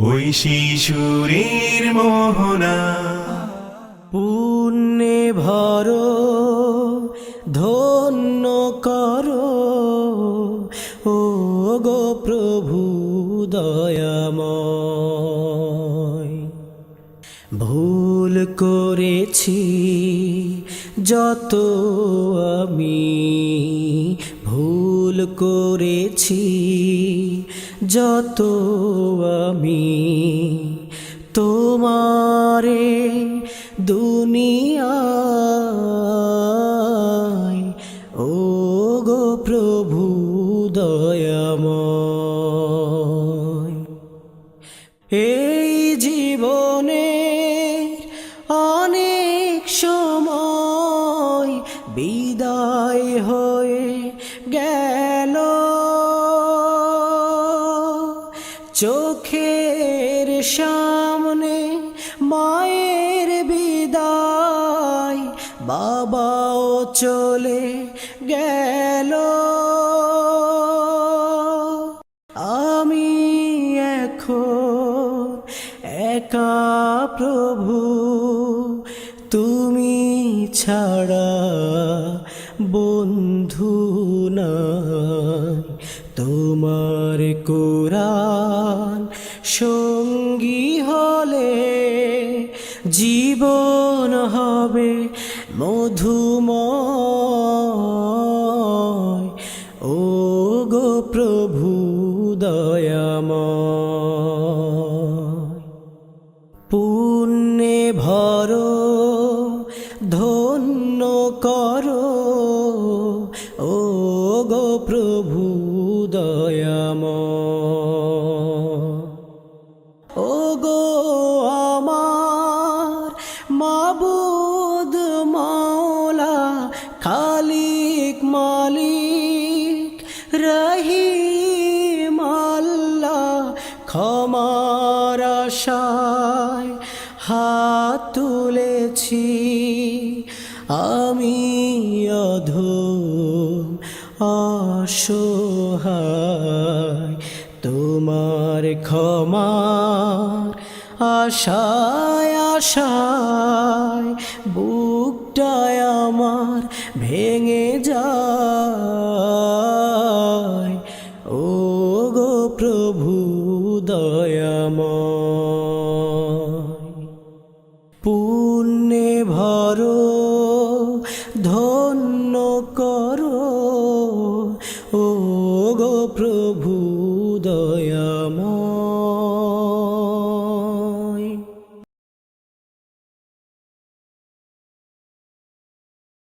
ওই শিশুরের মোহনা। পুণ্যে ভর, ধন্য করো। ও গো প্রভু দয়াময়। ভুল করেছি যত আমি, ভুল করেছি যত আমি তোমারে দুনিয়ায়। ও গো প্রভু দয়াময়। এই জীবনে অনেক সময় বিদায় হয়ে গেল। চোখের সামনে মায়ের বিদায়। বাবাও চলে গেল। আমি এখন একা প্রভু, তুমি ছাড়া বন্ধু নাই। তোমার কোরআন সঙ্গী হলে জীবন হবে মধুময়। ও গো প্রভু দয়াময়। পুণ্যে ভর, ধন্য কর। ও গো প্রভু দয়াময় ও গো আমার মাবুদ মাওলা, খালিক মালিক, রহিম মাল্লা ক্ষমার আশায় হাত তুলেছি। আমি অধম অসহায়, তোমার ক্ষমার আশায় আশায়, বুকটায় আমার ভেঙে যায়। ও গো প্রভু, দয়াময়। পুণ্যে ভরো ও গো প্রভু দয়া